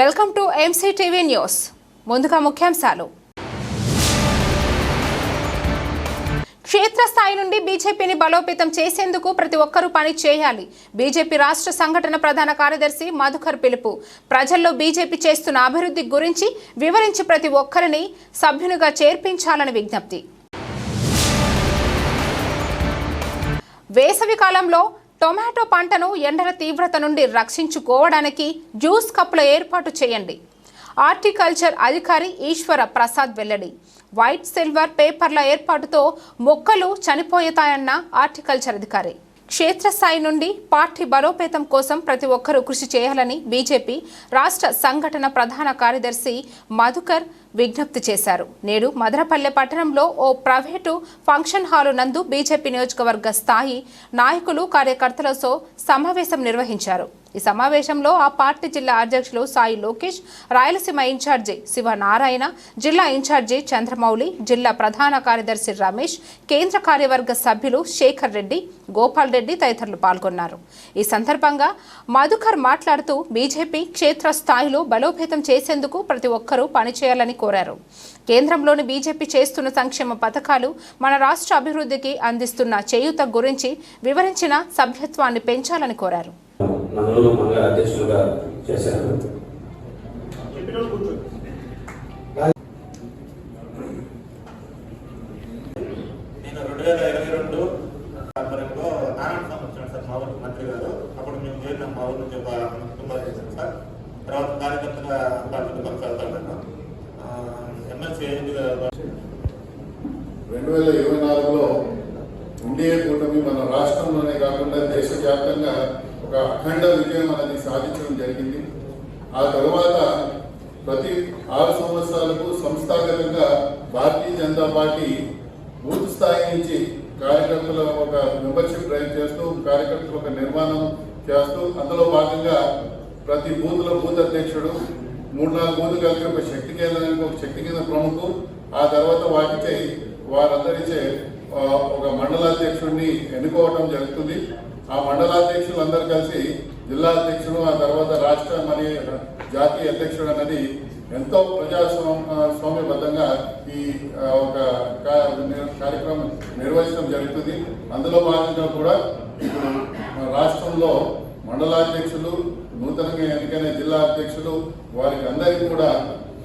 Welcome to MC TV news ముందుగా ముఖ్యాంశాలు. క్షేత్రస్థాయి నుండి బీజేపీని బలోపేతం చేసేందుకు ప్రతి ఒక్కరూ పని చేయాలి. బీజేపీ రాష్ట్ర సంఘటన ప్రధాన కార్యదర్శి మధుకర్ పిలుపు. ప్రజల్లో బీజేపీ చేస్తున్న అభివృద్ధి గురించి వివరించి ప్రతి ఒక్కరిని సభ్యునిగా చేర్పించాలని విజ్ఞప్తి. వేసవి కాలంలో టొమాటో పంటను ఎండల తీవ్రత నుండి రక్షించుకోవడానికి జ్యూస్ కప్పుల ఏర్పాటు చేయండి. హార్టికల్చర్ అధికారి ఈశ్వర ప్రసాద్ వెల్లడి. వైట్ సిల్వర్ పేపర్ల ఏర్పాటుతో మొక్కలు చనిపోతాయన్న హార్టికల్చర్ అధికారి. క్షేత్రస్థాయి నుండి పార్టీ బలోపేతం కోసం ప్రతి ఒక్కరూ కృషి చేయాలని బీజేపీ రాష్ట్ర సంఘటన ప్రధాన కార్యదర్శి మధుకర్ విజ్ఞప్తి చేశారు. నేడు మదనపల్లె పట్టణంలో ఓ ప్రైవేటు ఫంక్షన్ హాలు నందు బీజేపీ నియోజకవర్గ స్థాయి నాయకులు కార్యకర్తలతో సమావేశం నిర్వహించారు. ఈ సమావేశంలో ఆ పార్టీ జిల్లా అధ్యక్షులు సాయి లోకేష్ రాయలసీమ ఇన్ఛార్జి శివనారాయణ జిల్లా ఇన్ఛార్జి చంద్రమౌళి జిల్లా ప్రధాన కార్యదర్శి రమేష్ కేంద్ర కార్యవర్గ సభ్యులు శేఖర్ రెడ్డి గోపాల్ రెడ్డి తదితరులు పాల్గొన్నారు. ఈ సందర్భంగా మధుకర్ మాట్లాడుతూ బీజేపీ క్షేత్ర స్థాయిలో బలోపేతం చేసేందుకు ప్రతి ఒక్కరూ పనిచేయాలని కోరారు. కేంద్రంలోని బీజేపీ చేస్తున్న సంక్షేమ పథకాలు మన రాష్ట్ర అభివృద్ధికి అందిస్తున్న చేయూత గురించి వివరించిన సభ్యత్వాన్ని పెంచాలని కోరారు. మా ఊరికి మంత్రి గారు. అప్పుడు మేము చేరినాం మా ఊరు నుంచి ఒక కుటుంబాలు సార్. తర్వాత కార్యకర్తగా పార్టీని కొనసాగుతాను ఎమ్మెల్సీ ఏజెంట్గా రెండు వేల ఇరవై నాలుగులో ఎన్డీఏ కూటమి మన రాష్ట్రంలోనే కాకుండా దేశవ్యాప్తంగా ఒక అఖండ విజయం అనేది సాధించడం జరిగింది ఆ తరువాత ప్రతి ఆరు సంవత్సరాలకు సంస్థాగతంగా భారతీయ జనతా పార్టీ బూత్ స్థాయి నుంచి కార్యకర్తల ఒక మెంబర్షిప్ డ్రైవ్ చేస్తూ కార్యకర్తల ఒక నిర్మాణం చేస్తూ అందులో భాగంగా ప్రతి బూత్లో బూత్ అధ్యక్షుడు మూడు నాలుగు బూత్ కలిపి ఒక శక్తి కేంద్రానికి ఒక శక్తి కేంద్ర ప్రముఖు. ఆ తర్వాత వాటిచే వారందరిచే ఒక మండలాధ్యక్షుడిని ఎన్నుకోవటం జరుగుతుంది. ఆ మండలాధ్యక్షులు అందరు కలిసి జిల్లా అధ్యక్షుడు ఆ తర్వాత రాష్ట్ర మరియు జాతీయ అధ్యక్షుడు అన్నది ఎంతో ప్రజాస్వామ్య స్వామ్యబద్ధంగా ఈ ఒక కార్యక్రమం నిర్వహించడం జరుగుతుంది. అందులో భాగంగా కూడా ఇప్పుడు రాష్ట్రంలో మండలాధ్యక్షులు నూతనంగా ఎన్నికైన జిల్లా అధ్యక్షులు వారికి అందరికీ కూడా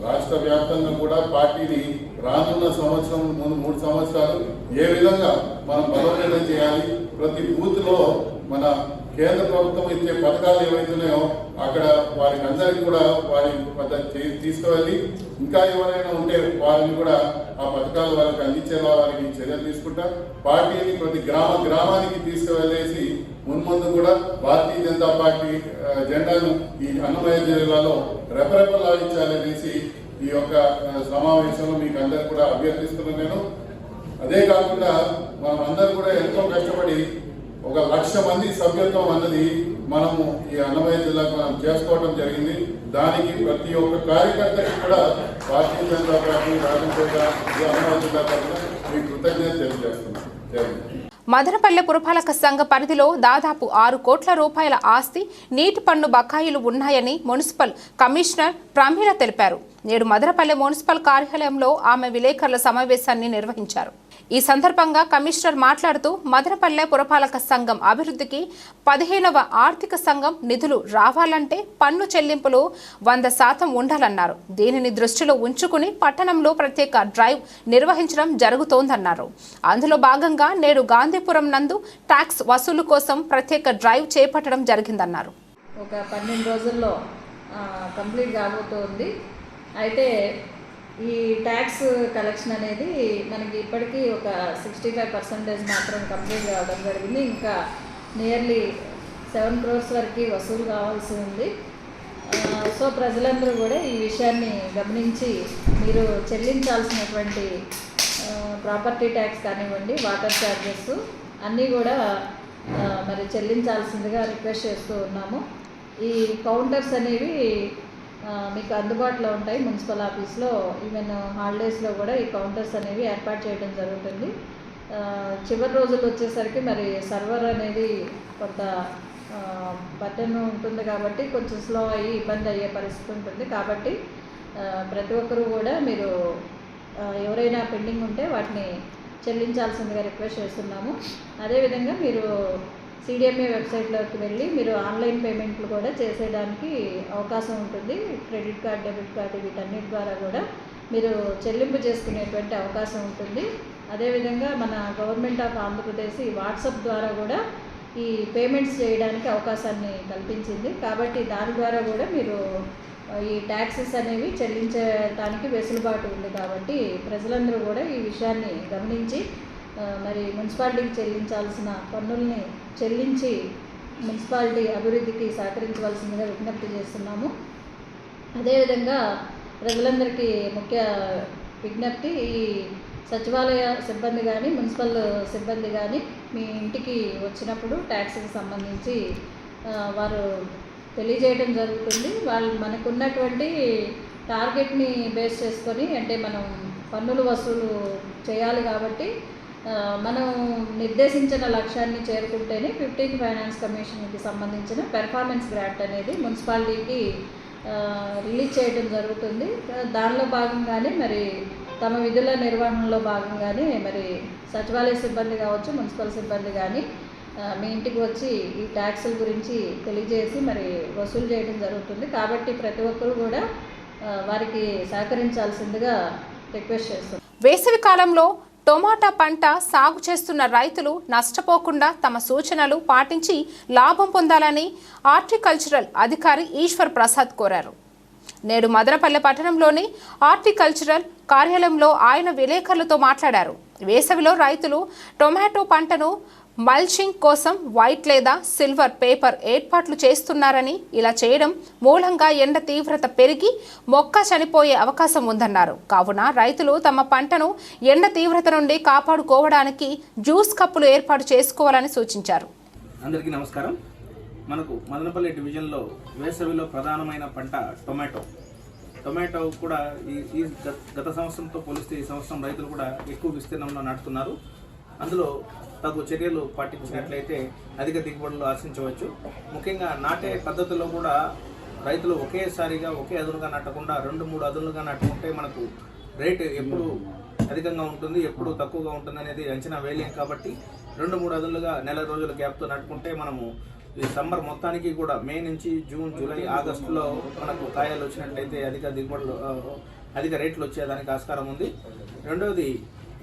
రాష్ట్ర వ్యాప్తంగా కూడా పార్టీని రానున్న సంవత్సరం ముందు మూడు సంవత్సరాలు ఏ విధంగా మనం బలోపేతం చేయాలి? ప్రతి బూత్లో మన కేంద్ర ప్రభుత్వం ఇచ్చే పథకాలు ఏవైతున్నాయో అక్కడ వారికి అందరికీ కూడా వారి తీసుకువెళ్ళి ఇంకా ఎవరైనా ఉంటే వారిని కూడా ఆ పథకాలు వారికి అందించేలా వారికి చర్యలు తీసుకుంటా. పార్టీని ప్రతి గ్రామ గ్రామానికి తీసుకువెళ్ళేసి మున్ముందు కూడా భారతీయ జనతా పార్టీ జెండాను ఈ అన్నమయ్య జిల్లాలో రెపరెపలాడించాలనేసి ఈ యొక్క సమావేశంలో మీకు అందరు కూడా అభ్యర్థిస్తున్నాను నేను. అదే కాకుండా మనం అందరూ కూడా ఎంతో కష్టపడి ఒక లక్ష మంది సభ్యత్వం అన్నది మనము ఈ అన్నమయ్య జిల్లాకు మనం చేసుకోవడం జరిగింది. దానికి ప్రతి ఒక్క కార్యకర్తకి కూడా భారతీయ జనతా పార్టీ రాజకీయ అన్నమయ్య జిల్లా తరఫున మీ కృతజ్ఞత తెలియజేస్తున్నాను మదనపల్లె పురపాలక సంఘ పరిధిలో దాదాపు ఆరు కోట్ల రూపాయల ఆస్తి నీటి పన్ను బకాయిలు ఉన్నాయని మున్సిపల్ కమిషనర్ ప్రమీల తెలిపారు. నేడు మదనపల్లె మున్సిపల్ కార్యాలయంలో ఆమె విలేకరుల సమావేశాన్ని నిర్వహించారు. ఈ సందర్భంగా కమిషనర్ మాట్లాడుతూ మదనపల్లె పురపాలక సంఘం అభివృద్ధికి పదిహేనవ ఆర్థిక సంఘం నిధులు రావాలంటే పన్ను చెల్లింపులు వంద శాతం ఉండాలన్నారు. దీనిని దృష్టిలో ఉంచుకుని పట్టణంలో ప్రత్యేక డ్రైవ్ నిర్వహించడం జరుగుతోందన్నారు. అందులో భాగంగా నేడు గాంధీపురం నందు ట్యాక్స్ వసూలు కోసం ప్రత్యేక డ్రైవ్ చేపట్టడం జరిగిందన్నారు. ఒక పన్నెండు రోజుల్లో కంప్లీట్ కాబోతోంది. అయితే ఈ ట్యాక్స్ కలెక్షన్ అనేది మనకి ఇప్పటికీ ఒక సిక్స్టీ ఫైవ్ పర్సెంటేజ్ మాత్రం కంప్లీట్ కావడం జరిగింది. ఇంకా నియర్లీ సెవెన్ క్రోర్స్ వరకు వసూలు కావాల్సి ఉంది. సో ప్రజలందరూ కూడా ఈ విషయాన్ని గమనించి మీరు చెల్లించాల్సినటువంటి ప్రాపర్టీ ట్యాక్స్ కానివ్వండి వాటర్ ఛార్జెస్ అన్నీ కూడా మరి చెల్లించాల్సిందిగా రిక్వెస్ట్ చేస్తూ ఉన్నాము. ఈ కౌంటర్స్ అనేవి మీకు అందుబాటులో ఉంటాయి మున్సిపల్ ఆఫీస్లో. ఈవెన్ హాలిడేస్లో కూడా ఈ కౌంటర్స్ అనేవి ఏర్పాటు చేయడం జరుగుతుంది. చివరి రోజులు వచ్చేసరికి మరి సర్వర్ అనేది కొంత బటన్ ఉంటుంది కాబట్టి కొంచెం స్లో అయ్యి ఇబ్బంది అయ్యే పరిస్థితి ఉంటుంది. కాబట్టి ప్రతి ఒక్కరూ కూడా మీరు ఎవరైనా పెండింగ్ ఉంటే వాటిని చెల్లించాల్సిందిగా రిక్వెస్ట్ చేస్తున్నాము. అదేవిధంగా మీరు సిడిఎంఏ వెబ్సైట్లోకి వెళ్ళి మీరు ఆన్లైన్ పేమెంట్లు కూడా చేసేయడానికి అవకాశం ఉంటుంది. క్రెడిట్ కార్డ్ డెబిట్ కార్డు వీటన్నిటి ద్వారా కూడా మీరు చెల్లింపు చేసుకునేటువంటి అవకాశం ఉంటుంది. అదేవిధంగా మన గవర్నమెంట్ ఆఫ్ ఆంధ్రప్రదేశ్ ఈ వాట్సాప్ ద్వారా కూడా ఈ పేమెంట్స్ చేయడానికి అవకాశాన్ని కల్పించింది. కాబట్టి దాని ద్వారా కూడా మీరు ఈ ట్యాక్సెస్ అనేవి చెల్లించడానికి వెసులుబాటు ఉంది. కాబట్టి ప్రజలందరూ కూడా ఈ విషయాన్ని గమనించి మరి మున్సిపాలిటీకి చెల్లించాల్సిన పన్నుల్ని చెల్లించి మున్సిపాలిటీ అభివృద్ధికి సహకరించవలసిందిగా విజ్ఞప్తి చేస్తున్నాము. అదేవిధంగా ప్రజలందరికీ ముఖ్య విజ్ఞప్తి ఈ సచివాలయ సిబ్బంది కానీ మున్సిపల్ సిబ్బంది కానీ మీ ఇంటికి వచ్చినప్పుడు ట్యాక్స్కి సంబంధించి వారు తెలియజేయడం జరుగుతుంది. వాళ్ళు మనకున్నటువంటి టార్గెట్ని బేస్ చేసుకొని అంటే మనం పన్నులు వసూలు చేయాలి కాబట్టి మనం నిర్దేశించిన లక్ష్యాన్ని చేరుకుంటేనే ఫిఫ్టీన్త్ ఫైనాన్స్ కమిషన్కి సంబంధించిన పెర్ఫార్మెన్స్ గ్రాంట్ అనేది మున్సిపాలిటీకి రిలీజ్ చేయడం జరుగుతుంది. దానిలో భాగంగానే మరి తమ విధుల నిర్వహణలో భాగంగానే మరి సచివాలయ సిబ్బంది కావచ్చు మున్సిపల్ సిబ్బంది కానీ మీ ఇంటికి వచ్చి ఈ ట్యాక్సుల గురించి తెలియజేసి మరి వసూలు చేయడం జరుగుతుంది. కాబట్టి ప్రతి ఒక్కరూ కూడా వారికి సహకరించాల్సిందిగా రిక్వెస్ట్ చేస్తున్నాం. వేసవి కాలంలో టొమాటా పంట సాగు చేస్తున్న రైతులు నష్టపోకుండా తమ సూచనలు పాటించి లాభం పొందాలని హార్టికల్చరల్ అధికారి ఈశ్వర్ ప్రసాద్ కోరారు. నేడు మదనపల్లె పట్టణంలోని హార్టికల్చరల్ కార్యాలయంలో ఆయన విలేకరులతో మాట్లాడారు. వేసవిలో రైతులు టొమాటో పంటను మల్చింగ్ కోసం వైట్ లేదా సిల్వర్ పేపర్ ఏర్పాట్లు చేస్తున్నారని ఇలా చేయడం మూలంగా ఎండ తీవ్రత పెరిగి మొక్క చనిపోయే అవకాశం ఉందన్నారు. కావున రైతులు తమ పంటను ఎండ తీవ్రత నుండి కాపాడుకోవడానికి జ్యూస్ కప్పులు ఏర్పాటు చేసుకోవాలని సూచించారు. అందరికీ నమస్కారం. మనకు మదనపల్లి డివిజన్లో వేసవిలో ప్రధానమైన పంట టొమాటో. టొమాటో కూడా ఈ ఈ గత- సంవత్సరంతో పోలిస్తే ఈ సంవత్సరం రైతులు కూడా ఎక్కువ విస్తీర్ణంలో నాటుతున్నారు. అందులో తగు చర్యలు పాటించినట్లయితే అధిక దిగుబడులు ఆశించవచ్చు. ముఖ్యంగా నాటే పద్ధతిలో కూడా రైతులు ఒకేసారిగా ఒకే అదునుగా నాటకుండా రెండు మూడు అదునులుగా నాటుకుంటే మనకు రేటు ఎప్పుడు అధికంగా ఉంటుంది ఎప్పుడు తక్కువగా ఉంటుంది అనేది అంచనా వేయలేం కాబట్టి రెండు మూడు అదులుగా నెల రోజుల గ్యాప్తో నాటుకుంటే మనము ఈ సమ్మర్ మొత్తానికి కూడా మే నుంచి జూన్ జూలై ఆగస్టులో మనకు కాయలు వచ్చినట్లయితే అధిక దిగుబడులు అధిక రేట్లు వచ్చేదానికి ఆస్కారం ఉంది. రెండవది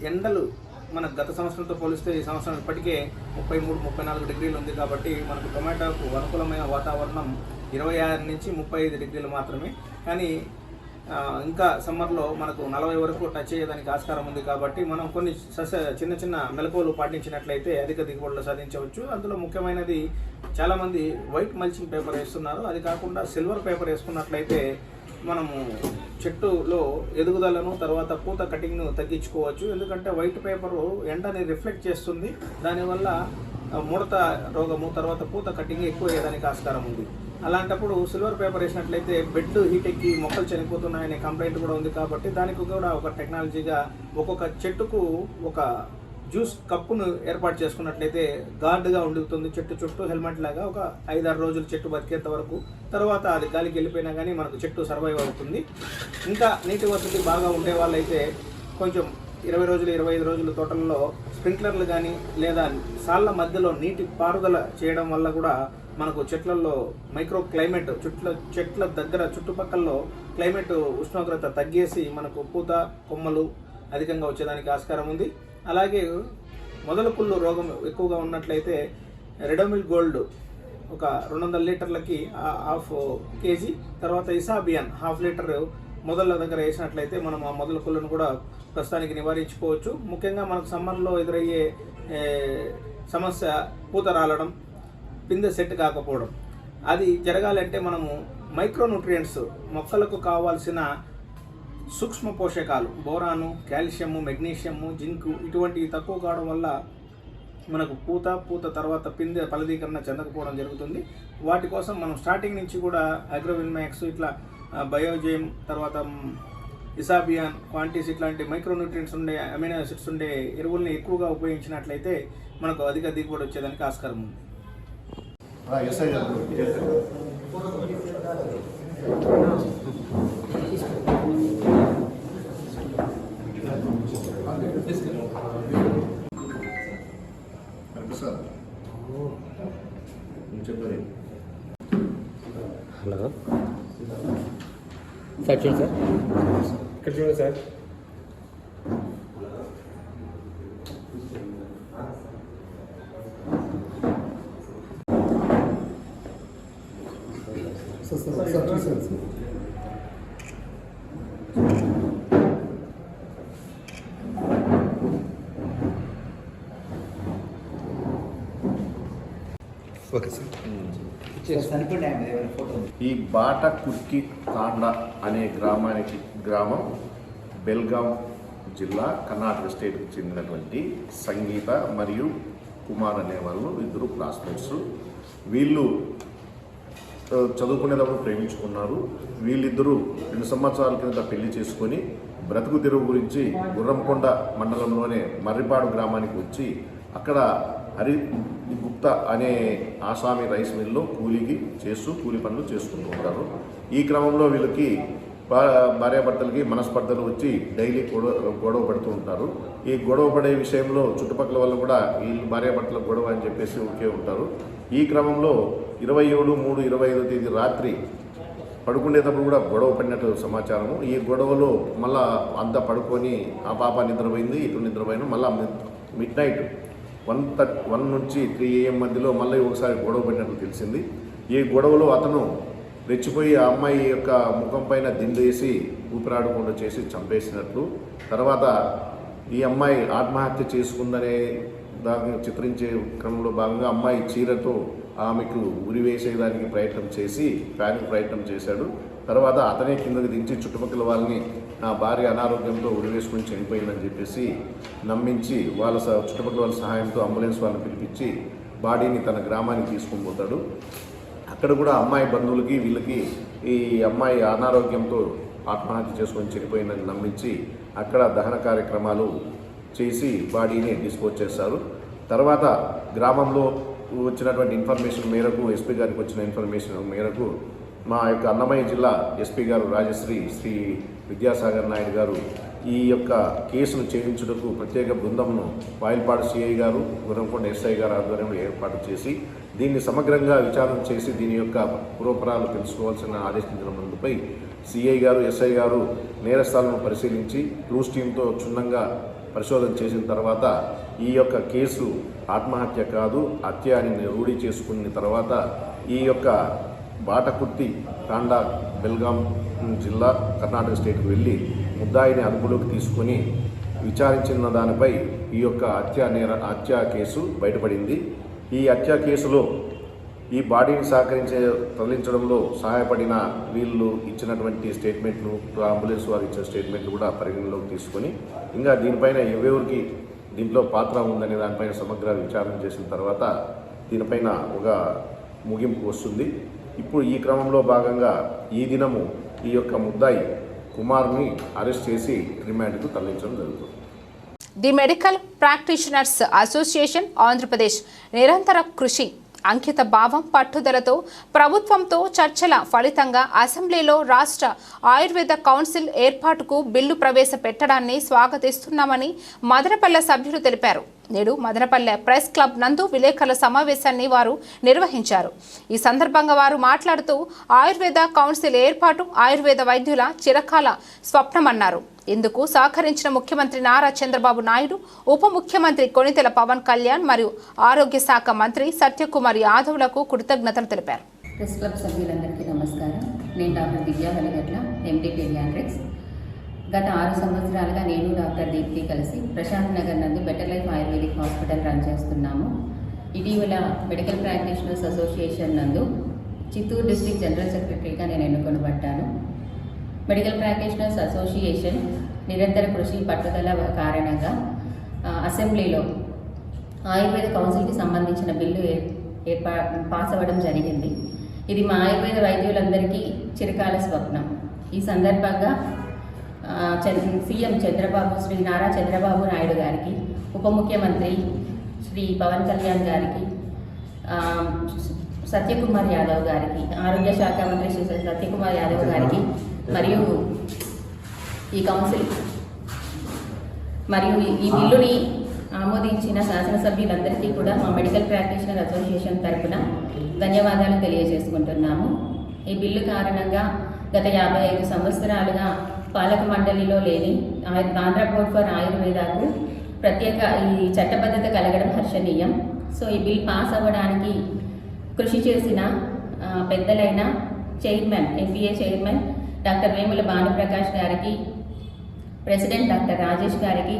ఎండలు మన గత సంవత్సరంతో పోలిస్తే ఈ సంవత్సరం ఇప్పటికే ముప్పై మూడు ముప్పై నాలుగు డిగ్రీలు ఉంది కాబట్టి మనకు టొమాటోకు అనుకూలమైన వాతావరణం ఇరవై ఆరు నుంచి ముప్పై ఐదు డిగ్రీలు మాత్రమే. కానీ ఇంకా సమ్మర్లో మనకు నలభై వరకు టచ్ అయ్యేదానికి ఆస్కారం ఉంది కాబట్టి మనం కొన్ని సస్య చిన్న చిన్న మెలకువలు పాటించినట్లయితే అధిక దిగుబడులు సాధించవచ్చు. అందులో ముఖ్యమైనది చాలామంది వైట్ మల్చింగ్ పేపర్ వేస్తున్నారు. అది కాకుండా సిల్వర్ పేపర్ వేసుకున్నట్లయితే మనము చెట్టులో ఎదుగుదలను తర్వాత పూత కటింగ్ను తగ్గించుకోవచ్చు. ఎందుకంటే వైట్ పేపరు ఎండని రిఫ్లెక్ట్ చేస్తుంది. దానివల్ల ముడత రోగము తర్వాత పూత కటింగ్ ఎక్కువ అయ్యేదానికి ఆస్కారం ఉంది. అలాంటప్పుడు సిల్వర్ పేపర్ వేసినట్లయితే బెడ్ హీట్ ఎక్కి మొక్కలు చనిపోతున్నాయనే కంప్లైంట్ కూడా ఉంది కాబట్టి దానికి కూడా ఒక టెక్నాలజీగా ఒక్కొక్క చెట్టుకు ఒక జ్యూస్ కప్పును ఏర్పాటు చేసుకున్నట్లయితే గార్డ్గా ఉండుతుంది. చెట్టు చుట్టూ హెల్మెట్ లాగా ఒక ఐదారు రోజులు చెట్టు బతికేంత వరకు. తర్వాత అది గాలికి వెళ్ళిపోయినా కానీ మనకు చెట్టు సర్వైవ్ అవుతుంది. ఇంకా నీటి వసతి బాగా ఉండే వాళ్ళైతే కొంచెం ఇరవై రోజులు ఇరవై ఐదు రోజుల తోటల్లో స్ప్రింక్లర్లు కానీ లేదా సాళ్ళ మధ్యలో నీటి పారుదల చేయడం వల్ల కూడా మనకు చెట్లలో మైక్రో క్లైమేట్ చుట్ల చెట్ల దగ్గర చుట్టుపక్కల్లో క్లైమేట్ ఉష్ణోగ్రత తగ్గేసి మనకు పూత కొమ్మలు అధికంగా వచ్చేదానికి ఆస్కారం ఉంది. అలాగే మొదల పుల్లు రోగం ఎక్కువగా ఉన్నట్లయితే రెడోమిల్ గోల్డ్ ఒక రెండు వందల లీటర్లకి హాఫ్ కేజీ తర్వాత ఇసాబియన్ హాఫ్ లీటర్ మొదళ్ళ దగ్గర వేసినట్లయితే మనం ఆ మొదల పుల్లను కూడా ప్రస్తుతానికి నివారించుకోవచ్చు. ముఖ్యంగా మనకు సమ్మర్లో ఎదురయ్యే సమస్య పూత రాలడం పిందె సెట్ కాకపోవడం. అది జరగాలంటే మనము మైక్రోన్యూట్రియంట్స్ మొక్కలకు కావాల్సిన సూక్ష్మ పోషకాలు బోరాను కాల్షియము మెగ్నీషియము జింకు ఇటువంటివి తక్కువ కావడం వల్ల మనకు పూత పూత తర్వాత పిందె ఫలదీకరణ చెందకపోవడం జరుగుతుంది. వాటి కోసం మనం స్టార్టింగ్ నుంచి కూడా అగ్రోవిన్మాక్స్ ఇట్లా బయోజేమ్ తర్వాత ఇసాబియాన్ క్వాంటిస్ ఇట్లాంటి మైక్రోన్యూట్రియంట్స్ ఉండే అమినో యాసిడ్స్ ఉండే ఎరువుల్ని ఎక్కువగా ఉపయోగించినట్లయితే మనకు అధిక దిగుబడి వచ్చేదానికి ఆస్కారం ఉంది ఎస్ఐ గారు సార్ చెప్పారు హలో సార్ చూడండి సార్. ఇక్కడ చూడండి సార్. ఈ బాట కుర్కి తాండ అనే గ్రామానికి గ్రామం బెల్గాం జిల్లా కర్ణాటక స్టేట్కి చెందినటువంటి సంగీత మరియు కుమార్ అనే వాళ్ళు ఇద్దరు క్లాస్మేట్స్. వీళ్ళు చదువుకునేటప్పుడు ప్రేమించుకున్నారు. వీళ్ళిద్దరూ రెండు సంవత్సరాల కింద పెళ్ళి చేసుకొని బ్రతుకు తెరువు గురించి గుర్రంకొండ మండలంలోనే మర్రిపాడు గ్రామానికి వచ్చి అక్కడ హరి గుప్తా అనే ఆసామి రైస్ మిల్లో కూలికి చేస్తూ కూలి పనులు చేసుకుంటూ ఉంటారు. ఈ క్రమంలో వీళ్ళకి భార్యాభర్తలకి మనస్పర్ధలు వచ్చి డైలీ గొడవ గొడవ పడుతూ ఉంటారు. ఈ గొడవ పడే విషయంలో చుట్టుపక్కల వాళ్ళు కూడా వీళ్ళు భార్యాభర్తలకు గొడవ అని చెప్పేసి ఊరికే ఉంటారు. ఈ క్రమంలో ఇరవై ఏడు మూడు ఇరవై ఐదో తేదీ రాత్రి పడుకునేటప్పుడు కూడా గొడవ పడినట్టు సమాచారము. ఈ గొడవలో మళ్ళా అంతా పడుకొని ఆ పాప నిద్రపోయింది ఇటు నిద్రపోయిన మళ్ళా midnight one thirty one నుంచి త్రీ ఏఎం మధ్యలో మళ్ళీ ఒకసారి గొడవ పడినట్లు తెలిసింది. ఈ గొడవలో అతను రెచ్చిపోయి ఆ అమ్మాయి యొక్క ముఖం పైన దిండేసి ఊపిరాడకుండా చేసి చంపేసినట్లు. తర్వాత ఈ అమ్మాయి ఆత్మహత్య చేసుకుందనే దాన్ని చిత్రించే క్రమంలో భాగంగా అమ్మాయి చీరతో ఆమెకు ఉరివేసేదానికి ప్రయత్నం చేసి ప్యానిక్ ప్రయత్నం చేశాడు. తర్వాత అతనే కిందకి దించి చుట్టుపక్కల వాళ్ళని నా భార్య అనారోగ్యంతో ఉరివేసుకుని చనిపోయిందని చెప్పేసి నమ్మించి వాళ్ళ చుట్టుపక్కల వాళ్ళ సహాయంతో అంబులెన్స్ వాళ్ళని పిలిపించి బాడీని తన గ్రామానికి తీసుకొని పోతాడు. అక్కడ కూడా అమ్మాయి బంధువులకి వీళ్ళకి ఈ అమ్మాయి అనారోగ్యంతో ఆత్మహత్య చేసుకొని చనిపోయిందని నమ్మించి అక్కడ దహన కార్యక్రమాలు చేసి బాడీని డిస్పోజ్ చేస్తారు తర్వాత గ్రామంలో వచ్చినటువంటి ఇన్ఫర్మేషన్ మేరకు ఎస్పీ గారికి వచ్చిన ఇన్ఫర్మేషన్ మేరకు మా యొక్క అన్నమయ్య జిల్లా ఎస్పీ గారు రాజశ్రీ శ్రీ విద్యాసాగర్ నాయుడు గారు ఈ యొక్క కేసును చేయించుటకు ప్రత్యేక బృందంను వాయిల్పాడు సిఐ గారు గురంకొండ ఎస్ఐ గారు ఆధ్వర్యంలో ఏర్పాటు చేసి దీన్ని సమగ్రంగా విచారణ చేసి దీని యొక్క పూర్వపరాలు తెలుసుకోవాల్సిన ఆదేశించడంపై సిఐ గారు ఎస్ఐ గారు నేరస్థాలను పరిశీలించి క్లూస్ టీంతో క్షుణ్ణంగా పరిశోధన చేసిన తర్వాత ఈ యొక్క కేసు ఆత్మహత్య కాదు హత్య అని రూఢి చేసుకున్న తర్వాత ఈ యొక్క బాటకుర్తి తాండా బెల్గాం జిల్లా కర్ణాటక స్టేట్కి వెళ్ళి ముద్దాయిని అదుపులోకి తీసుకొని విచారించిన దానిపై ఈ యొక్క హత్య నేర హత్య కేసు బయటపడింది. ఈ హత్య కేసులో ఈ బాడీని సహకరించే తరలించడంలో సహాయపడిన వీళ్ళు ఇచ్చినటువంటి స్టేట్మెంట్లు అంబులెన్స్ వారు ఇచ్చిన స్టేట్మెంట్లు కూడా పరిగణలోకి తీసుకొని ఇంకా దీనిపైన ఎవరెవరికి దీంట్లో పాత్ర ఉందనే దానిపైన సమగ్ర విచారణ చేసిన తర్వాత దీనిపైన ఒక ముగింపు వస్తుంది. ఇప్పుడు ఈ క్రమంలో భాగంగా ఈ దినము ఈ యొక్క ముద్దాయి కుమార్ని అరెస్ట్ చేసి రిమాండ్కు తరలించడం జరుగుతుంది. The medical practitioners association Andhra Pradesh నిరంతర కృషి అంకిత భావం పట్టుదలతో ప్రభుత్వంతో చర్చల ఫలితంగా అసెంబ్లీలో రాష్ట్ర ఆయుర్వేద కౌన్సిల్ ఏర్పాటుకు బిల్లు ప్రవేశపెట్టడాన్ని స్వాగతిస్తున్నామని మదనపల్లె సభ్యులు తెలిపారు. నేడు మదనపల్లె ప్రెస్ క్లబ్ నందు విలేకరుల సమావేశాన్ని వారు నిర్వహించారు. ఈ సందర్భంగా వారు మాట్లాడుతూ ఆయుర్వేద కౌన్సిల్ ఏర్పాటు ఆయుర్వేద వైద్యుల చిరకాల స్వప్నమన్నారు. ఇందుకు సహకరించిన ముఖ్యమంత్రి నారా చంద్రబాబు నాయుడు ఉప ముఖ్యమంత్రి కొనితెల పవన్ కళ్యాణ్ మరియు ఆరోగ్య శాఖ మంత్రి సత్యకుమార్ యాదవ్లకు కృతజ్ఞతలు తెలిపారు. ప్రెస్ క్లబ్ సభ్యులందరికీ నమస్కారం. నేను డాక్టర్ దివ్యా వెలగట్ల ఎండి గత ఆరు సంవత్సరాలుగా నేను డాక్టర్ దీప్తి కలిసి ప్రశాంత్ నగర్ నందు better life ayurvedic hospital run చేస్తున్నాము. ఇటీవల మెడికల్ ప్రాక్టీషనర్స్ అసోసియేషన్ నందు చిత్తూరు డిస్ట్రిక్ట్ జనరల్ సెక్రటరీగా నేను ఎన్నుకొనబడ్డాను. మెడికల్ ప్రాక్టీషనర్స్ అసోసియేషన్ నిరంతర కృషి పట్టుదల కారణంగా అసెంబ్లీలో ఆయుర్వేద కౌన్సిల్కి సంబంధించిన బిల్లు ఏర్పా పాస్ అవ్వడం జరిగింది. ఇది మా ఆయుర్వేద వైద్యులందరికీ చిరకాల స్వప్నం. ఈ సందర్భంగా సీఎం చంద్రబాబు శ్రీ నారా చంద్రబాబు నాయుడు గారికి ఉప ముఖ్యమంత్రి శ్రీ పవన్ కళ్యాణ్ గారికి సత్యకుమార్ యాదవ్ గారికి ఆరోగ్య శాఖ మంత్రి శ్రీ సత్యకుమార్ యాదవ్ గారికి మరియు ఈ కౌన్సిల్ మరియు ఈ- బిల్లుని ఆమోదించిన శాసనసభ్యులందరికీ కూడా మా మెడికల్ ప్రాక్టీషనర్ అసోసియేషన్ తరపున ధన్యవాదాలు తెలియజేసుకుంటున్నాము. ఈ బిల్లు కారణంగా గత యాభై ఐదు సంవత్సరాలుగా పాలక మండలిలో లేని ఆంధ్ర బోర్డ్ ఫర్ ఆయుర్వేదాకు ప్రత్యేక ఈ చట్టబద్ధత కలగడం హర్షణీయం. సో ఈ బిల్ పాస్ అవ్వడానికి కృషి చేసిన పెద్దలైన chairman NPA chairman doctor Vemula Bhanuprakash గారికి ప్రెసిడెంట్ డాక్టర్ రాజేష్ గారికి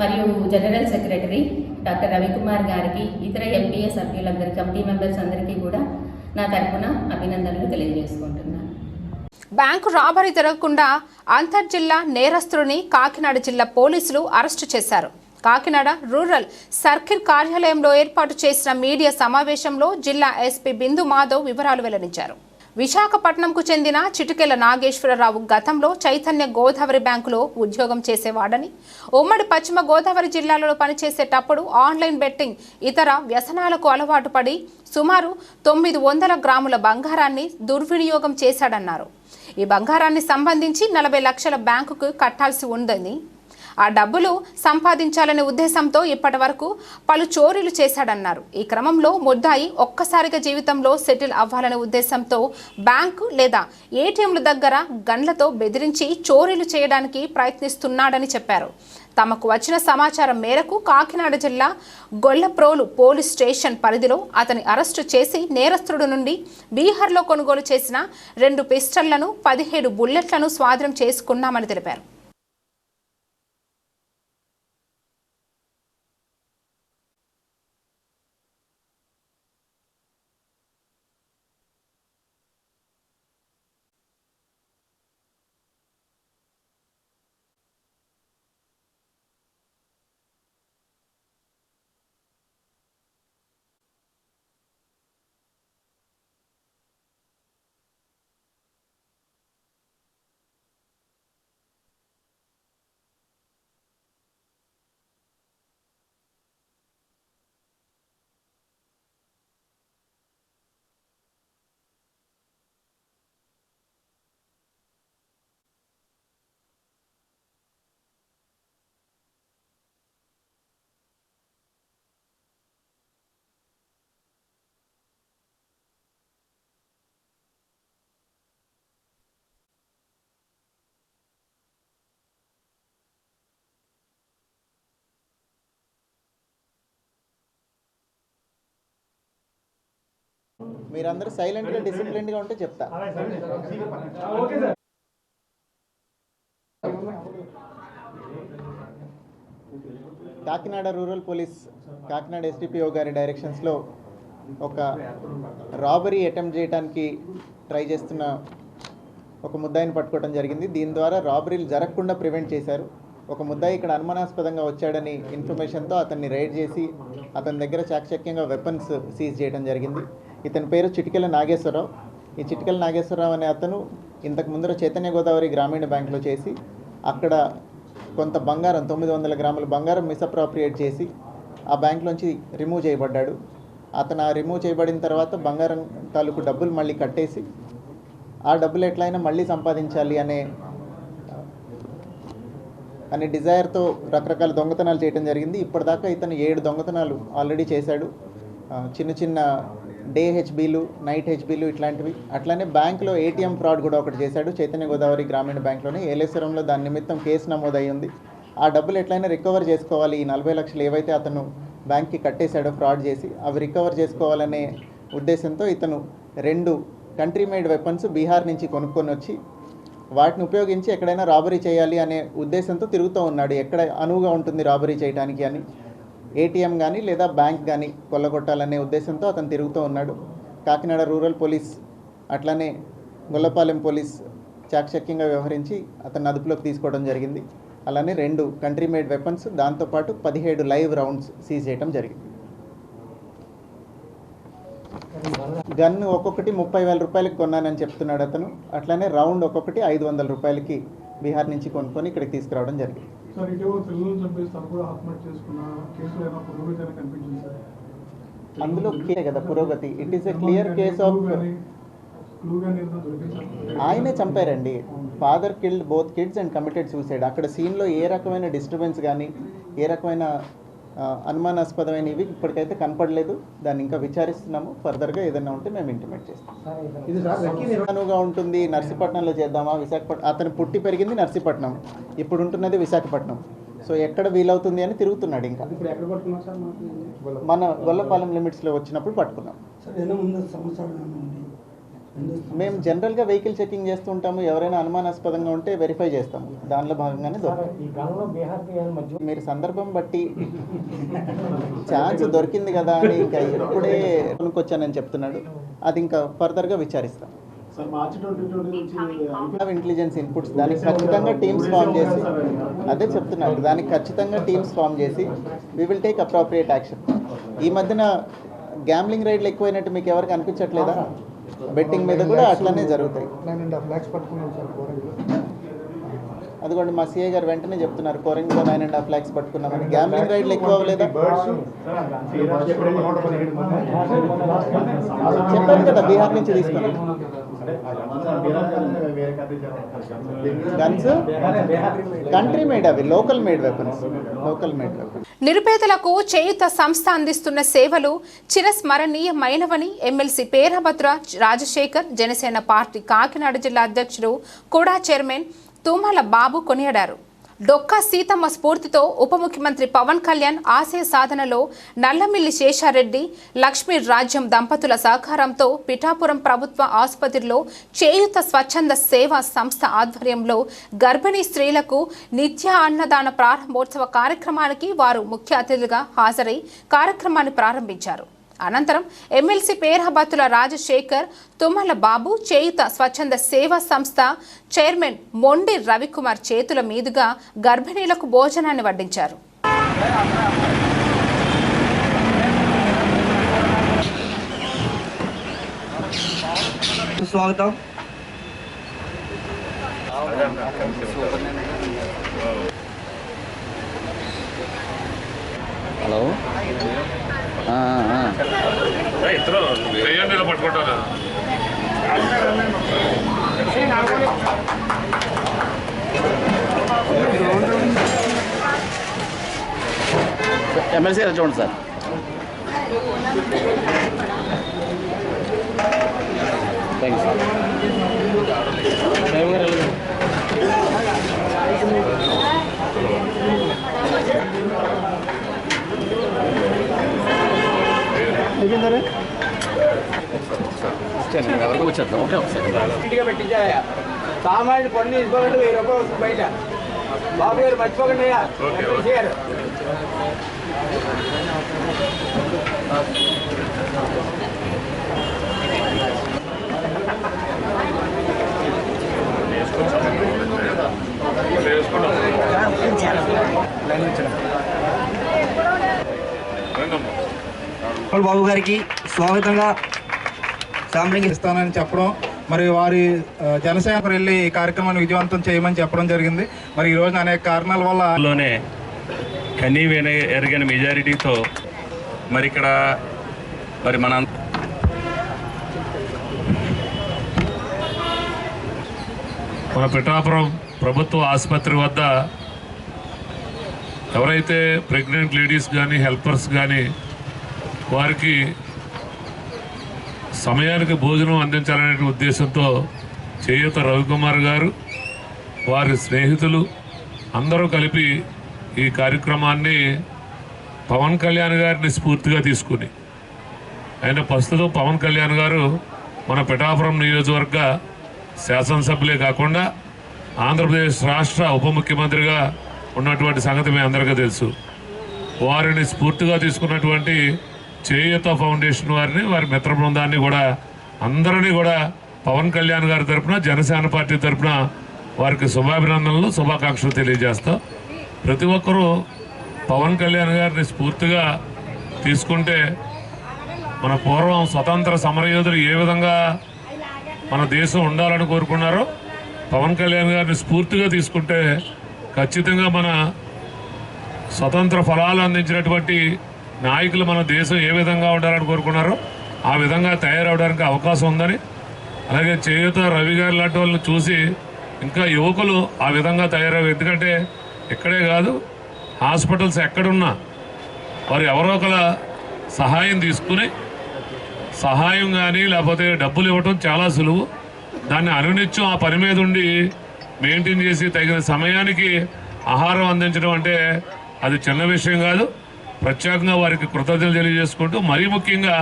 మరియు జనరల్ సెక్రటరీ డాక్టర్ రవికుమార్ గారికి ఇతర ఎంపీఏ సభ్యులందరికీ కమిటీ మెంబర్స్ అందరికీ కూడా నా తరపున అభినందనలు తెలియజేసుకుంటున్నాను. బ్యాంకు రాబరీ జరగకుండా అంతర్జిల్లా నేరస్తుడిని కాకినాడ జిల్లా పోలీసులు అరెస్టు చేశారు. కాకినాడ రూరల్ సర్కిల్ కార్యాలయంలో ఏర్పాటు చేసిన మీడియా సమావేశంలో జిల్లా ఎస్పీ బిందు మాధవ్ వివరాలు వెల్లడించారు. విశాఖపట్నంకు చెందిన చిటికెల నాగేశ్వరరావు గతంలో చైతన్య గోదావరి బ్యాంకులో ఉద్యోగం చేసేవాడని ఉమ్మడి పశ్చిమ గోదావరి జిల్లాలో పనిచేసేటప్పుడు ఆన్లైన్ బెట్టింగ్ ఇతర వ్యసనాలకు అలవాటు పడి సుమారు తొమ్మిది వందల గ్రాముల బంగారాన్ని దుర్వినియోగం చేశాడన్నారు. ఈ బంగారాన్ని సంబంధించి నలభై లక్షల బ్యాంకుకు కట్టాల్సి ఉందని ఆ డబ్బులు సంపాదించాలనే ఉద్దేశంతో ఇప్పటి వరకు పలు చోరీలు చేశాడన్నారు. ఈ క్రమంలో ముద్దాయి ఒక్కసారిగా జీవితంలో సెటిల్ అవ్వాలనే ఉద్దేశంతో బ్యాంకు లేదా ఏటీఎంల దగ్గర గన్లతో బెదిరించి చోరీలు చేయడానికి ప్రయత్నిస్తున్నాడని చెప్పారు. తమకు వచ్చిన సమాచారం మేరకు కాకినాడ జిల్లా గొల్లప్రోలు పోలీస్ స్టేషన్ పరిధిలో అతని అరెస్టు చేసి నేరస్తుడు నుండి బీహార్లో కొనుగోలు చేసిన రెండు పిస్టళ్ళను పదిహేడు బుల్లెట్లను స్వాధీనం చేసుకున్నామని తెలిపారు. మీరందరూ సైలెంట్గా డిసిప్లిన్డ్గా ఉంటే చెప్తా. Kakinada rural police Kakinada SDPO గారి డైరెక్షన్స్లో ఒక రాబరీ అటెంప్ట్ చేయడానికి ట్రై చేస్తున్న ఒక ముద్దాయిని పట్టుకోవడం జరిగింది. దీని ద్వారా రాబరీలు జరగకుండా ప్రివెంట్ చేశారు. ఒక ముద్దాయి ఇక్కడ అనుమానాస్పదంగా వచ్చాడని ఇన్ఫర్మేషన్తో అతన్ని రైడ్ చేసి అతని దగ్గర చాకచక్యంగా వెపన్స్ సీజ్ చేయడం జరిగింది. ఇతని పేరు చిటికెల నాగేశ్వరరావు. ఈ చిటికెల నాగేశ్వరరావు అనే అతను ఇంతకు ముందర చైతన్య గోదావరి గ్రామీణ బ్యాంక్లో చేసి అక్కడ కొంత బంగారం తొమ్మిది వందల గ్రాముల బంగారం మిస్అప్రాప్రియేట్ చేసి ఆ బ్యాంక్లోంచి రిమూవ్ చేయబడ్డాడు. అతను ఆ రిమూవ్ చేయబడిన తర్వాత బంగారం తాలూకు డబ్బులు మళ్ళీ కట్టేసి ఆ డబ్బులు ఎట్లయినా మళ్ళీ సంపాదించాలి అనే అనే డిజైర్తో రకరకాల దొంగతనాలు చేయడం జరిగింది. ఇప్పటిదాకా ఇతను ఏడు దొంగతనాలు ఆల్రెడీ చేశాడు. చిన్న చిన్న డే హెచ్బీలు నైట్ హెచ్బీలు ఇట్లాంటివి. అట్లానే బ్యాంక్లో ఏటీఎం ఫ్రాడ్ కూడా ఒకటి చేశాడు. చైతన్య గోదావరి గ్రామీణ బ్యాంక్లోనే ఏలేశ్వరంలో దాని నిమిత్తం కేసు నమోదై ఉంది ఆ డబ్బులు ఎట్లయినా రికవర్ చేసుకోవాలి. ఈ నలభై లక్షలు ఏవైతే అతను బ్యాంక్కి కట్టేశాడో ఫ్రాడ్ చేసి అవి రికవర్ చేసుకోవాలనే ఉద్దేశంతో ఇతను రెండు కంట్రీ మేడ్ వెపన్స్ బీహార్ నుంచి కొనుక్కొని వచ్చి వాటిని ఉపయోగించి ఎక్కడైనా రాబరీ చేయాలి అనే ఉద్దేశంతో తిరుగుతూ ఉన్నాడు. ఎక్కడ అనువుగా ఉంటుంది రాబరీ చేయడానికి అని. ఏటీఎం కానీ లేదా బ్యాంక్ కానీ కొల్లగొట్టాలనే ఉద్దేశంతో అతను తిరుగుతూ ఉన్నాడు. కాకినాడ రూరల్ పోలీస్ అట్లానే గొల్లపాలెం పోలీస్ చాకచక్యంగా వ్యవహరించి అతన్ని అదుపులోకి తీసుకోవడం జరిగింది. అలానే రెండు కంట్రీ మేడ్ వెపన్స్ దాంతోపాటు పదిహేడు లైవ్ రౌండ్స్ సీజ్ చేయడం జరిగింది. గన్ ఒక్కొక్కటి ముప్పై వేల రూపాయలకి కొన్నానని చెప్తున్నాడు అతను. అట్లానే రౌండ్ ఒక్కొక్కటి ఐదు వందల రూపాయలకి బీహార్ నుంచి కొనుక్కొని ఇక్కడికి తీసుకురావడం జరిగింది. అందులో కదా పురోగతి. It is a clear case of ఆయనే చంపారండి. Father killed both kids and committed suicide అక్కడ సీన్లో ఏ రకమైన డిస్టర్బెన్స్ కానీ ఏ రకమైన అనుమానాస్పదమైనవి ఇప్పటికైతే కనపడలేదు. దాన్ని ఇంకా విచారిస్తున్నాము. ఫర్దర్గా ఏదైనా ఉంటే మేము ఇంటిమేట్ చేస్తాం. ఉంటుంది. నర్సీపట్నంలో చేద్దామా? విశాఖపట్నం అతను పుట్టి పెరిగింది నర్సీపట్నం. ఇప్పుడు ఉంటున్నది విశాఖపట్నం. సో ఎక్కడ వీలవుతుంది అని తిరుగుతున్నాడు ఇంకా. మన గొల్లపాలెం లిమిట్స్లో వచ్చినప్పుడు పట్టుకున్నాం. మేము జనరల్గా వెహికల్ చెకింగ్ చేస్తుంటాము ఎవరైనా అనుమానాస్పదంగా ఉంటే వెరిఫై చేస్తాము. దానిలో భాగంగానే దొరుకుతుంది మీరు సందర్భం బట్టి ఛాన్స్ దొరికింది కదా అని ఇంకా ఇప్పుడే కొనుక్కొచ్చానని చెప్తున్నాడు. అది ఇంకా ఫర్దర్గా విచారిస్తాం. ఇంటెలిజెన్స్ ఇన్పుట్స్ దానికి ఖచ్చితంగా టీమ్స్ ఫామ్ చేసి అదే చెప్తున్నారు దానికి ఖచ్చితంగా టీమ్స్ ఫామ్ చేసి we will take appropriate action ఈ మధ్యన గ్యాంబ్లింగ్ రైడ్లు ఎక్కువైనట్టు మీకు ఎవరికి అనిపించట్లేదా? బెట్టింగ్ మీద కూడా అట్లనే జరుగుతాయి అదిగోండి మా సిఐ గారు వెంటనే చెప్తున్నారు కోరింగ్లో నైన్ అండ్ హాఫ్ ల్యాక్స్ పట్టుకున్నామని గ్యాంబ్లింగ్ రైడ్లు ఎక్కువ అవ్వలేదా చెప్పాను కదా బీహార్ నుంచి తీసుకున్నాం గన్స్ కంట్రీ మేడ్ అవి local made weapons local made weapons నిరుపేదలకు చేయుత సంస్థ అందిస్తున్న సేవలు చిరస్మరణీయమైనవని ఎమ్మెల్సీ పేరభద్ర రాజశేఖర్ జనసేన పార్టీ కాకినాడ జిల్లా అధ్యక్షుడు కూడా చైర్మన్ తుమ్మల బాబు కొనియాడారు. డొక్కా సీతమ్మ స్ఫూర్తితో ఉప ముఖ్యమంత్రి పవన్ కళ్యాణ్ ఆశయ సాధనలో నల్లమిల్లి శేషారెడ్డి లక్ష్మీ రాజ్యం దంపతుల సహకారంతో పిఠాపురం ప్రభుత్వ ఆసుపత్రిలో చేయుత స్వచ్ఛంద సేవా సంస్థ ఆధ్వర్యంలో గర్భిణీ స్త్రీలకు నిత్య అన్నదాన ప్రారంభోత్సవ కార్యక్రమానికి వారు ముఖ్య అతిథిగా హాజరై కార్యక్రమాన్ని ప్రారంభించారు. అనంతరం ఎమ్మెల్సీ పేరాబత్తుల రాజశేఖర్ తుమ్మల బాబు చేయుత స్వచ్ఛంద సేవా సంస్థ చైర్మన్ మొండి రవికుమార్ చేతుల మీదుగా గర్భిణీలకు భోజనాన్ని వడ్డించారు. స్వాగతం హలో. ఎమ్మెల్సీ గారు చూడండి సార్ థ్యాంక్ యూ సార్ పెట్టించాయా? సామాన్యుడు పన్ను తీసుకోవాలంటే వెయ్యి రూపాయలు వస్తుంది బయట. బాబు గారు మర్చిపోకండి అయ్యా. చేయాలి బాబు గారికి స్వాగతంగా శాంప్లింగ్ ఇస్తానని చెప్పడం మరి వారి జనసేనకు వెళ్ళి ఈ కార్యక్రమాన్ని విజయవంతం చేయమని చెప్పడం జరిగింది. మరి ఈ రోజున అనేక కారణాల వల్ల లోనే కనీ ఎరగని మెజారిటీతో మరి ఇక్కడ మరి మన మన పిఠాపురం ప్రభుత్వ ఆసుపత్రి వద్ద ఎవరైతే ప్రెగ్నెంట్ లేడీస్ కానీ హెల్పర్స్ కానీ వారికి సమయానికి భోజనం అందించాలనే ఉద్దేశంతో చేయూత రవికుమార్ గారు వారి స్నేహితులు అందరూ కలిపి ఈ కార్యక్రమాన్ని పవన్ కళ్యాణ్ గారిని స్ఫూర్తిగా తీసుకుని ఆయన ప్రస్తుతం పవన్ కళ్యాణ్ గారు మన పిఠాపురం నియోజకవర్గ శాసనసభ్యులే కాకుండా ఆంధ్రప్రదేశ్ రాష్ట్ర ఉప ముఖ్యమంత్రిగా ఉన్నటువంటి సంగతి మీ అందరికీ తెలుసు. వారిని స్ఫూర్తిగా తీసుకున్నటువంటి చేయూత ఫౌండేషన్ వారిని వారి మిత్ర బృందాన్ని కూడా అందరినీ కూడా పవన్ కళ్యాణ్ గారి తరపున జనసేన పార్టీ తరఫున వారికి శుభాభినందనలు శుభాకాంక్షలు తెలియజేస్తాం. ప్రతి ఒక్కరూ పవన్ కళ్యాణ్ గారిని స్ఫూర్తిగా తీసుకుంటే మన పూర్వం స్వతంత్ర సమరయోధులు ఏ విధంగా మన దేశం ఉండాలని కోరుకున్నారో పవన్ కళ్యాణ్ గారిని స్ఫూర్తిగా తీసుకుంటే ఖచ్చితంగా మన స్వతంత్ర ఫలాలు అందించినటువంటి నాయకులు మన దేశం ఏ విధంగా ఉండాలని కోరుకున్నారో ఆ విధంగా తయారవడానికి అవకాశం ఉందని అలాగే చేయూత రవి గారు లాంటి వాళ్ళని చూసి ఇంకా యువకులు ఆ విధంగా తయారవు ఎందుకంటే ఇక్కడే కాదు హాస్పిటల్స్ ఎక్కడున్నా వారు ఎవరో ఒకల సహాయం తీసుకుని సహాయం కానీ లేకపోతే డబ్బులు ఇవ్వటం చాలా సులువు. దాన్ని అనునిత్యం ఆ పని మీద ఉండి మెయింటైన్ చేసి తగిన సమయానికి ఆహారం అందించడం అంటే అది చిన్న విషయం కాదు. ప్రత్యేకంగా వారికి కృతజ్ఞతలు తెలియజేసుకుంటూ మరీ ముఖ్యంగా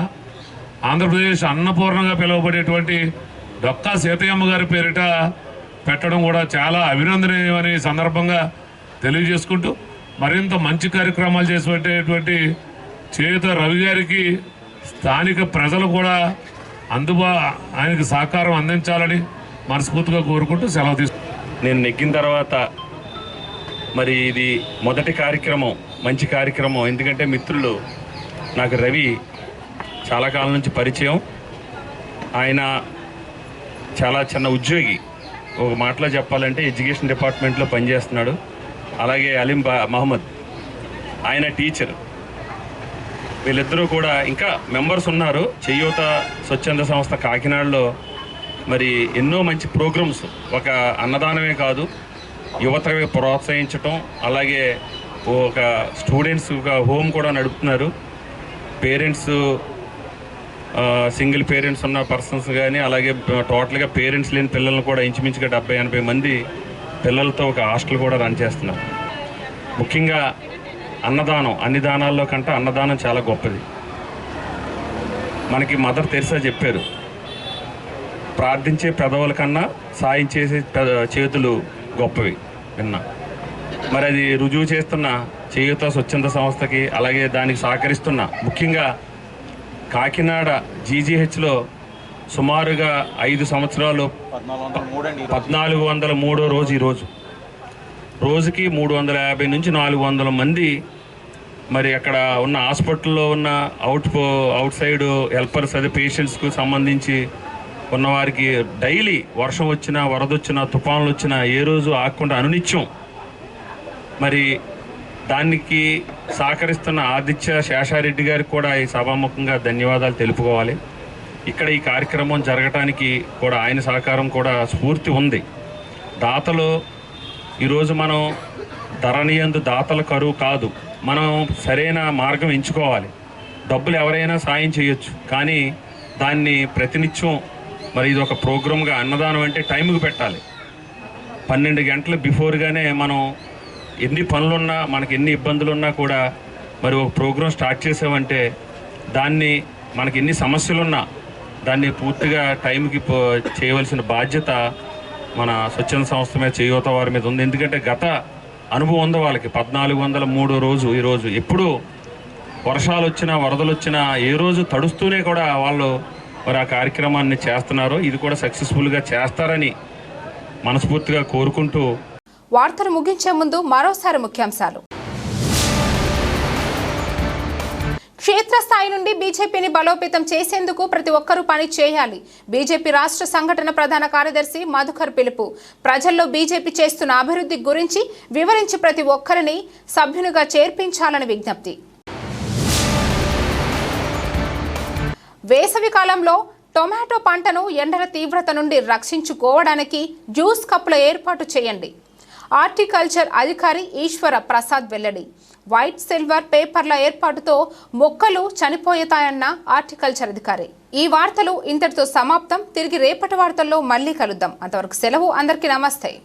ఆంధ్రప్రదేశ్ అన్నపూర్ణంగా పిలువబడేటువంటి డొక్కా సీతయ్యమ్మ గారి పేరిట పెట్టడం కూడా చాలా అభినందనీయమని సందర్భంగా తెలియజేసుకుంటూ మరింత మంచి కార్యక్రమాలు చేసేటటువంటి చేత రవి గారికి స్థానిక ప్రజలు కూడా అందుబా ఆయనకి సహకారం అందించాలని మనస్ఫూర్తిగా కోరుకుంటూ సెలవు తీసుకు నేను నెగ్గిన తర్వాత మరి ఇది మొదటి కార్యక్రమం. మంచి కార్యక్రమం. ఎందుకంటే మిత్రులు నాకు రవి చాలా కాలం నుంచి పరిచయం. ఆయన చాలా చిన్న ఉద్యోగి. ఒక మాటలో చెప్పాలంటే ఎడ్యుకేషన్ డిపార్ట్మెంట్లో పనిచేస్తున్నాడు. అలాగే అలీం బా మహమ్మద్ ఆయన టీచర్. వీళ్ళిద్దరూ కూడా ఇంకా మెంబర్స్ ఉన్నారు. చేయూత స్వచ్ఛంద సంస్థ కాకినాడలో. మరి ఎన్నో మంచి ప్రోగ్రామ్స్. ఒక అన్నదానమే కాదు యువతకి ప్రోత్సహించటం అలాగే ఒక స్టూడెంట్స్ ఒక హోమ్ కూడా నడుపుతున్నారు. పేరెంట్స్ సింగిల్ పేరెంట్స్ ఉన్న పర్సన్స్ కానీ అలాగే టోటల్గా పేరెంట్స్ లేని పిల్లలను కూడా ఇంచుమించుగా డెబ్బై ఎనభై మంది పిల్లలతో ఒక హాస్టల్ కూడా రన్ చేస్తున్నారు. ముఖ్యంగా అన్నదానం అన్ని దానాల్లో కంటే అన్నదానం చాలా గొప్పది. మనకి మదర్ తెరిసా చెప్పారు ప్రార్థించే పెదవుల కన్నా సాయం చేసే చేతులు గొప్పవి. విన్నా. మరి అది రుజువు చేస్తున్న చేయుత స్వచ్ఛంద సంస్థకి అలాగే దానికి సహకరిస్తున్న ముఖ్యంగా కాకినాడ జీజీహెచ్లో సుమారుగా ఐదు సంవత్సరాలు పద్నాలుగు వందల మూడో రోజు ఈరోజు రోజుకి మూడు వందల యాభై నుంచి నాలుగు వందల మంది మరి అక్కడ ఉన్న హాస్పిటల్లో ఉన్న అవుట్ అవుట్ సైడ్ హెల్పర్స్ అదే పేషెంట్స్కు సంబంధించి ఉన్నవారికి డైలీ వర్షం వచ్చినా వరదొచ్చినా తుఫాన్లు వచ్చినా ఏ రోజు ఆగకుండా అనునిత్యం మరి దానికి సహకరిస్తున్న ఆదిత్య శేషారెడ్డి గారికి కూడా ఈ సభాముఖంగా ధన్యవాదాలు తెలుపుకోవాలి. ఇక్కడ ఈ కార్యక్రమం జరగటానికి కూడా ఆయన సహకారం కూడా స్ఫూర్తి ఉంది. దాతలు ఈరోజు మనం ధరణియందు దాతల కరువు కాదు మనం సరైన మార్గం ఎంచుకోవాలి. డబ్బులు ఎవరైనా సాయం చేయొచ్చు కానీ దాన్ని ప్రతినిత్యం మరి ఇది ఒక ప్రోగ్రామ్గా అన్నదానం అంటే టైంకి పెట్టాలి. పన్నెండు గంటల బిఫోర్గానే మనం ఎన్ని పనులున్నా మనకి ఎన్ని ఇబ్బందులున్నా కూడా మరి ఒక ప్రోగ్రాం స్టార్ట్ చేసామంటే దాన్ని మనకి ఎన్ని సమస్యలున్నా దాన్ని పూర్తిగా టైంకి చేయవలసిన బాధ్యత మన స్వచ్ఛంద సంస్థ మీద చేయూత వారి మీద ఉంది. ఎందుకంటే గత అనుభవం ఉంది వాళ్ళకి. పద్నాలుగు వందల మూడో రోజు ఈరోజు ఎప్పుడు వర్షాలు వచ్చినా వరదలు వచ్చినా ఏ రోజు తడుస్తూనే కూడా వాళ్ళు మరి ఆ కార్యక్రమాన్ని చేస్తున్నారు. ఇది కూడా సక్సెస్ఫుల్గా చేస్తారని మనస్ఫూర్తిగా కోరుకుంటూ వార్తలు ముగించే ముందు మరోసారి ముఖ్యాంశాలు. క్షేత్రస్థాయి నుండి బీజేపీని బలోపేతం చేసేందుకు ప్రతి ఒక్కరూ పని చేయాలి. బీజేపీ రాష్ట్ర సంఘటన ప్రధాన కార్యదర్శి మధుకర్ పిలుపు. ప్రజల్లో బీజేపీ చేస్తున్న అభివృద్ధి గురించి వివరించి ప్రతి ఒక్కరిని సభ్యునిగా చేర్పించాలని విజ్ఞప్తి. వేసవి కాలంలో టొమాటో పంటను ఎండల తీవ్రత నుండి రక్షించుకోవడానికి జ్యూస్ కప్పుల ఏర్పాటు చేయండి. హార్టికల్చర్ అధికారి ఈశ్వర ప్రసాద్ వెల్లడి. వైట్ సిల్వర్ పేపర్ల ఏర్పాటుతో మొక్కలు చనిపోతాయన్న హార్టికల్చర్ అధికారి. ఈ వార్తలు ఇంతటితో సమాప్తం. తిరిగి రేపటి వార్తల్లో మళ్ళీ కలుద్దాం. అంతవరకు సెలవు. అందరికీ నమస్తే.